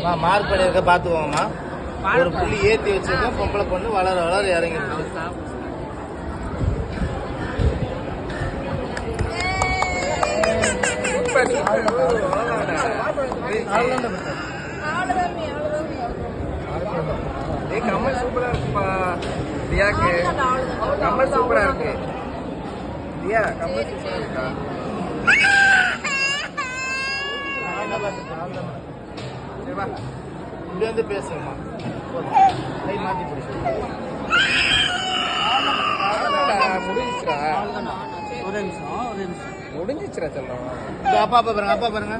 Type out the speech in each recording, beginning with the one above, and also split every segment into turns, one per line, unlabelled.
அம்மா மார்க் பண்ணியிருக்க பார்த்துக்கோங்கம்மா. ஒரு புள்ளி ஏற்றி வச்சிருக்கேன். பொம்பளை பொண்ணு வளர வளர
ஏய் கமல் சூப்பரா இருக்குப்பா. தியாக்கு. கமல் சூப்பரா இருக்கு. தியா கமல் சூப்பரா இருக்கா? வா.
இப்படி வந்து பேசுங்கம்மா கை மாற்றி பிடிச்சி.
அவ்வளவுதான்டா, முடிஞ்சிச்சுடா.
ஒரு நிமிஷம் ஒரு நிமிஷம்.
முடிஞ்சிச்சுடா சொல்றோம்
இந்த அப்பா அப்பா பாருங்க அப்பா பாருங்க.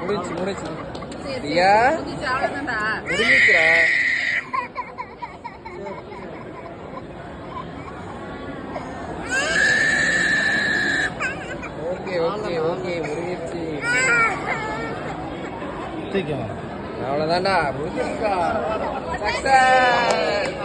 முடிஞ்சு முடிஞ்சு தியா முடிஞ்சிச்சுடா ஓகே ஓகே ஓகே முடிஞ்சிருச்சு
தூக்கிங்க
அவ்வளவுதான்டா முடிஞ்சிருச்சா சக்சஸ்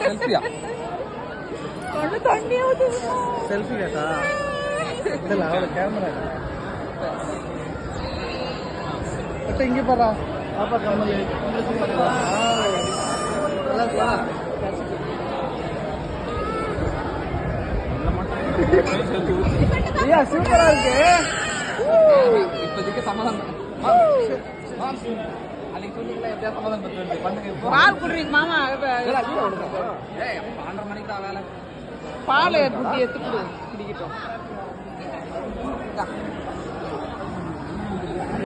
செல்ஃபியா
Selfie கேட்டா இல்ல அவளை கேமரா அட்ட இங்க பாரா பாப்பா கமல் ஐயா சூப்பரா இருக்கு.
இப்போதைக்கு சமாதானம். அன்னைக்கு சொன்னீங்களா எப்படியா சமாதானம் பத்து பண்ணுங்க
பால் குடுறீங்க மாமா.
ஏய் பன்னெண்டரை மணிக்கு தான் வேலை.
பால் குட்டி எடுத்து குடிக்கிட்டோம்.